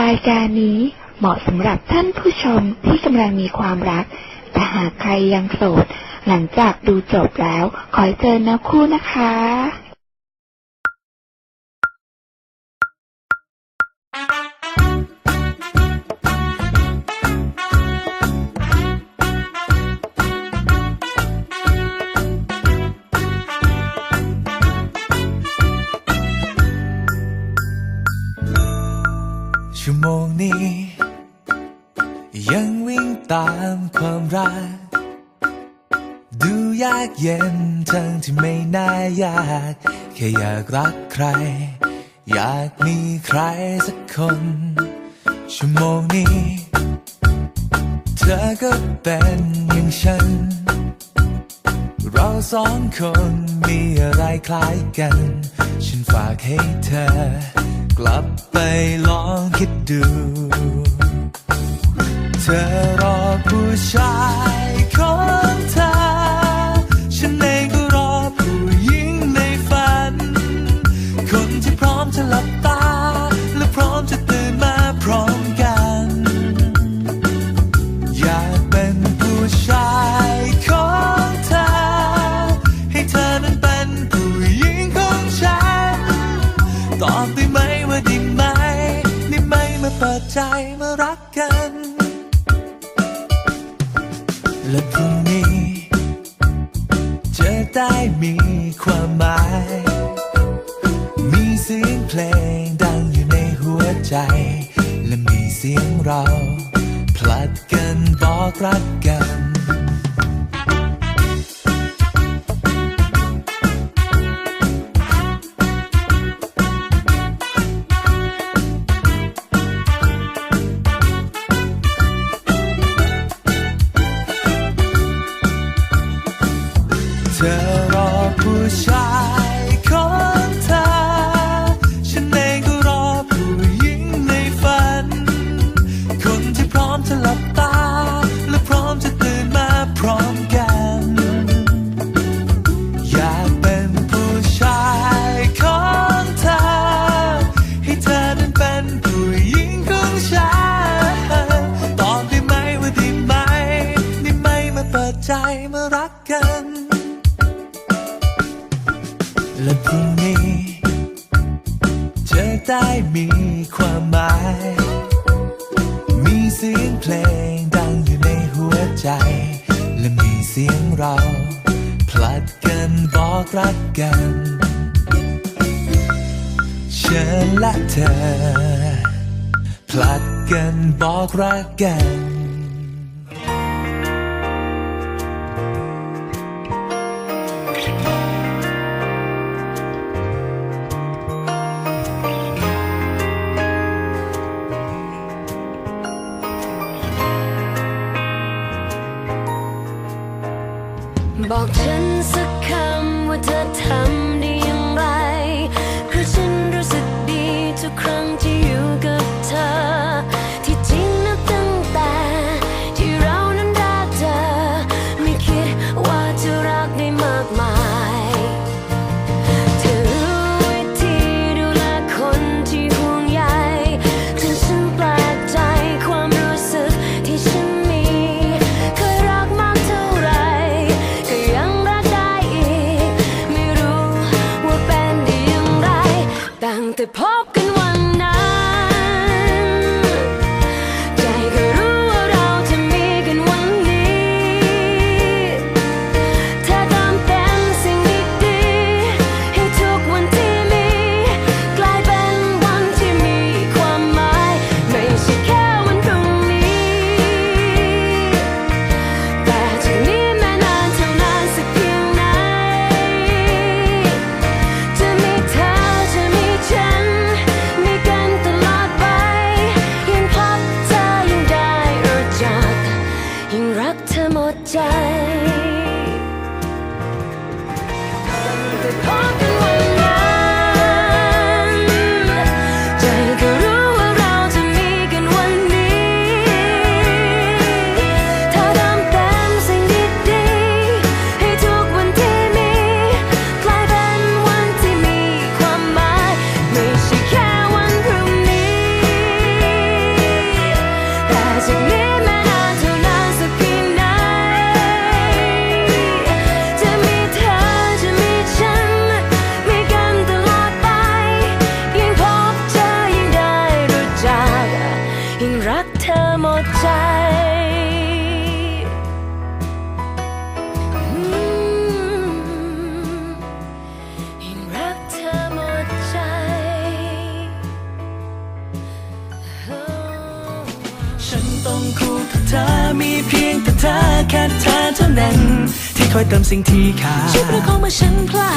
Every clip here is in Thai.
รายการนี้เหมาะสำหรับท่านผู้ชมที่กำลังมีความรัก แต่หากใครยังโสด หลังจากดูจบแล้ว ขอเจอนื้อคู่นะคะ วิ่งตามความรัก ดูยากเย็นทั้งที่ไม่น่ายาก แค่อยากรักใคร อยากมีใครสักคน ชั่วโมงนี้ เธอก็เป็นอย่างฉัน เราสองคนมีอะไรคล้ายกัน ฉันฝากให้เธอ กลับไปลองคิดดู เธอรอผู้ชายของเธอ ฉันเองก็รอผู้หญิงในฝัน คนที่พร้อมจะหลับตา และพร้อมจะตื่นมาพร้อมกัน อยากเป็นผู้ชายของเธอ ให้เธอนั้นเป็นผู้หญิงของฉัน ตอบได้ไหมว่าด้ไหมได้ไหมมาเปิดใจมารักกัน ได้มีความหมาย มีเสียงเพลงดังอยู่ในหัวใจ และมีเสียงเรา ผลัดกันบอกรักกัน น และพรุ่งนี้จะได้มีความหมาย มีเสียงเพลงดังอยู่ในหัวใจ และมีเสียงเราผลัดกันบอกรักกันฉันและเธอผลัดกันบอกรักกันักเธอหมดใจต้องคู่กับเธอมีเพียงแต่เธอแค่เธอเท่านั้น ที่คอยเติมสิ่งที่ขาดชีวยประคองมาฉันพลา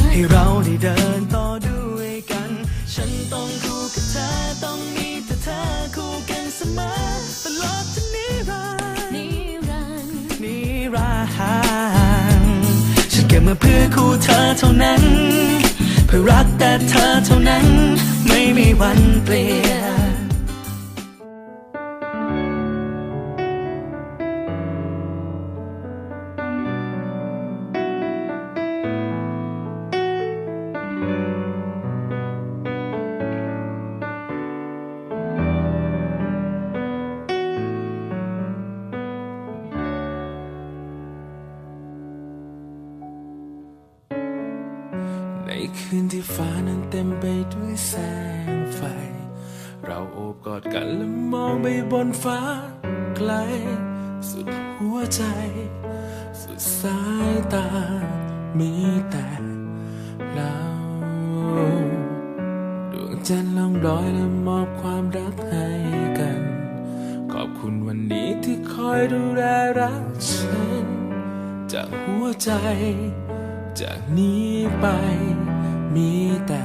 ดให้เราได้เดินต่อด้วย ฉันต้องคู่กับเธอต้องมีแต่เธอคู่กันเสมอตลอดจนนิรันดร์นิรันดร์นิรันดร์ฉันเกิดมาเพื่อคู่เธอเท่านั้น เพื่อรักแต่เธอเท่านั้น ไม่มีวันเปลี่ยนใน ด้วยแสงไฟ เราโอบกอดกันและมองไปบนฟ้าไกล สุดหัวใจ สุดสายตา มีแต่เราดวงจันทร์ล่องลอยและมอบความรักให้กัน ขอบคุณวันนี้ที่คอยดูแลรักฉัน จากหัวใจ จากนี้ไปมีแต่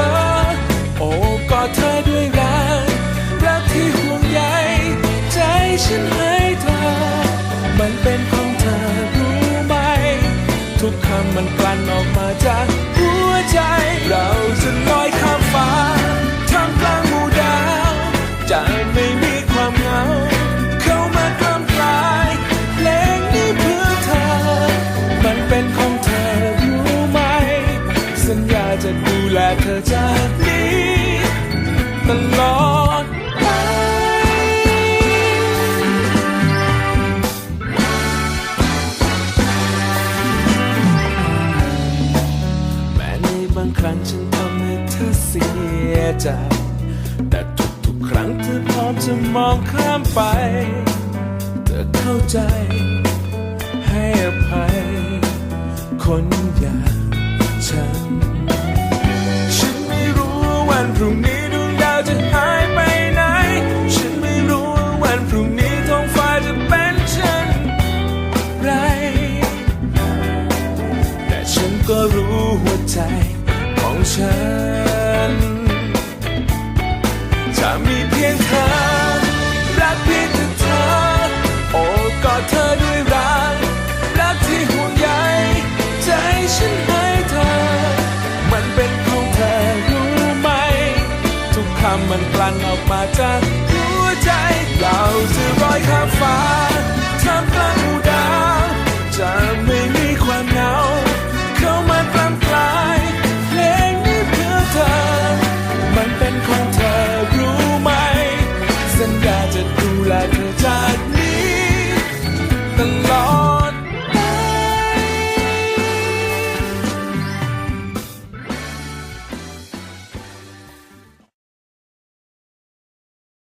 อ มันกลั่นออกมาจาก จะมองข้ามไปเธอเข้าใจ ให้อภัย คนอย่างฉัน ฉันไม่รู้ว่าวันพรุ่งนี้ดวงดาวจะหายไปไหน ฉันไม่รู้ว่าวันพรุ่งนี้ท้องฟ้าจะเป็นเช่นไร แต่ฉันก็รู้หัวใจของฉัน จะมีเพียงเธอำมันกลั่นออกมาจาก